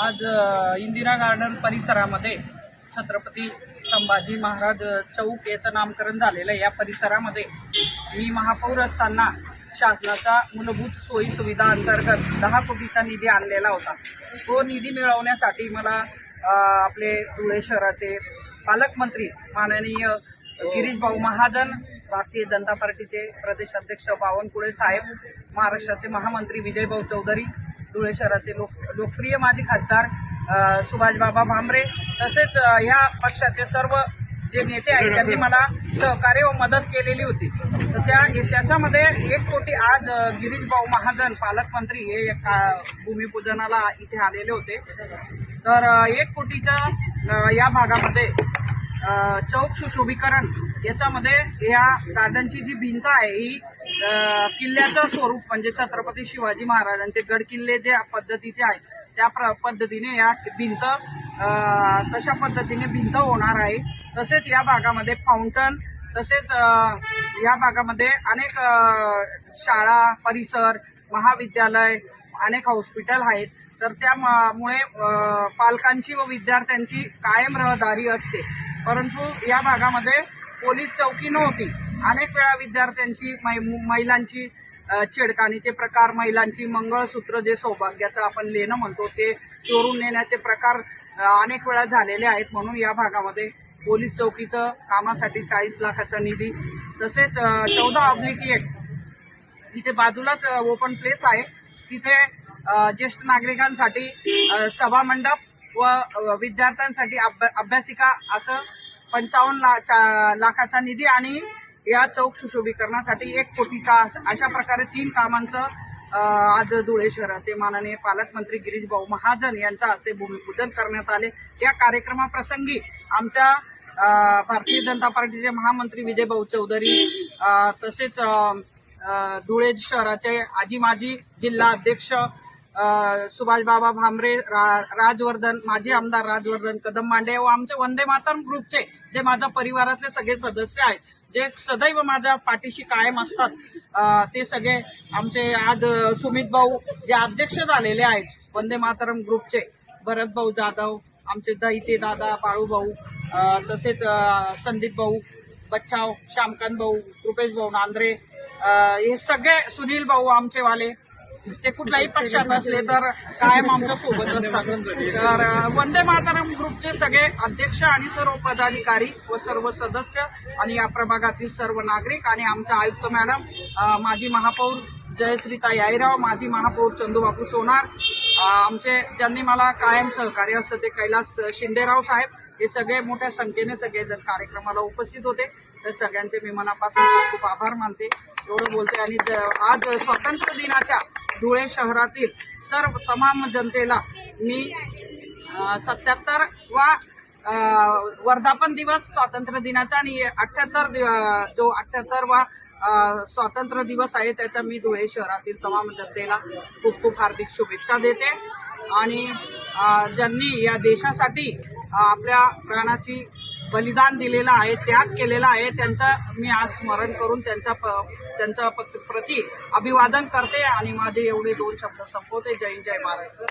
आज इंदिरा गार्डन परिसरामध्ये छत्रपती संभाजी महाराज चौक याचं नामकरण झालेलं आहे. या परिसरामध्ये मी महापौर असताना शासनाचा मूलभूत सोयी सुविधा अंतर्गत दहा कोटीचा निधी आणलेला होता. तो निधी मिळवण्यासाठी मला आपले धुळे शहराचे पालकमंत्री माननीय गिरीश भाऊ महाजन भारतीय जनता पार्टीचे प्रदेशाध्यक्ष बावनकुळे साहेब महाराष्ट्राचे महामंत्री विजयभाऊ चौधरी धुळे शहराचे लोक लोकप्रिय माजी खासदार सुभाषबाबा भामरे तसेच ह्या पक्षाचे सर्व जे नेते आहेत त्यांनी मला सहकार्य व मदत केलेली होती. तर त्या त्याच्यामध्ये एक कोटी आज अ, गिरीश भाऊ महाजन पालकमंत्री हे एका भूमिपूजनाला इथे आलेले होते. तर एक कोटीच्या या भागामध्ये चौक सुशोभीकरण याच्यामध्ये या गार्डनची जी भिंत आहे ही किल्ल्याचं स्वरूप म्हणजे छत्रपती शिवाजी महाराजांचे गड किल्ले जे पद्धतीचे आहे त्या प्र पद्धतीने या भिंत तशा पद्धतीने भिंत होणार आहे. तसेच या भागामध्ये फाउंटन तसेच या भागामध्ये अनेक शाळा परिसर महाविद्यालय अनेक हॉस्पिटल आहेत. तर त्यामुळे पालकांची व विद्यार्थ्यांची कायम रहदारी असते. परंतु या भागामध्ये पोलीस चौकी नव्हती. अनेक वेळा विद्यार्थ्यांची मै- महिलांची छेडखानीचे प्रकार महिलांची मंगळसूत्र जे सौभाग्याचं आपण लेणं म्हणतो ते चोरून नेण्याचे प्रकार अनेक वेळा झालेले आहेत. म्हणून या भागामध्ये पोलीस चौकीचं कामासाठी चाळीस लाखाचा निधी तसेच चौदा ऑब्लिक एक इथे बाजूलाच ओपन प्लेस आहे. तिथे ज्येष्ठ नागरिकांसाठी सभामंडप व विद्यार्थ्यांसाठी अभ्या- अभ्यासिका असं पंचावन्न ला चा- लाखाचा निधी आणि या चौक सुशोभीकरणासाठी एक कोटीचा अश- अशा प्रकारे तीन कामांचं आज धुळे शहराचे माननीय पालकमंत्री गिरीश भाऊ महाजन यांच्या हस्ते भूमिपूजन करण्यात आले. या कार्यक्रमाप्रसंगी आमच्या भारतीय जनता पार्टीचे महामंत्री विजय भाऊ चौधरी तसेच धुळे शहराचे आजी माजी जिल्हा अध्यक्ष सुभाषबाबा भामरे रा- राजवर्धन माजी आमदार राजवर्धन कदम मांडे व आमचे वंदे मातरम ग्रुपचे जे माझ्या परिवारातले सगळे सदस्य आहेत जे सदैव माझ्या पाठीशी कायम असतात ते सगळे आमचे आज सुमित भाऊ जे अध्यक्ष झालेले आहेत वंदे मातरम ग्रुपचे भरत भाऊ जाधव आमचे दहिते दादा बाळू भाऊ तसेच संदीप भाऊ बच्छाव श्यामकांत भाऊ कृपेश भाऊ नांद्रे हे सगळे सुनील भाऊ आमचे वाले ते कुठल्याही पक्षात असले तर कायम आमच्यासोबत असतात. तर वंदे मातरम ग्रुपचे सगळे अध्यक्ष आणि सर्व पदाधिकारी व सर्व सदस्य आणि या प्रभागातील सर्व नागरिक आणि आमच्या आयुक्त मॅडम माजी महापौर जयश्रीता याईराव माजी महापौर चंदूबापू सोनार आमचे ज्यांनी मला कायम सहकार्य असतं ते कैलास शिंदेराव साहेब हे सगळे मोठ्या संख्येने सगळेजण कार्यक्रमाला उपस्थित होते. तर सगळ्यांचे मी मनापासून खूप आभार मानते. एवढं बोलते आणि आज स्वातंत्र्य दिनाच्या धुळे शहरातील सर्व तमाम जनतेला मी सत्याहत्तर वा वर्धापन दिवस स्वातंत्र्य दिनाचा आणि अठ्याहत्तर जो अठ्याहत्तर वा स्वातंत्र्य दिवस आहे त्याच्या मी धुळे शहरातील तमाम जनतेला खूप खूप हार्दिक शुभेच्छा देते. आणि ज्यांनी या देशासाठी आपल्या प्राणाची बलिदान दिलेलं आहे त्याग केलेला आहे. त्यांचा मी आज स्मरण करून त्यांच्या त्यांच्या प्रति अभिवादन करते आणि माझे एवढे दोन शब्द संपवते. जय जय महाराष्ट्र.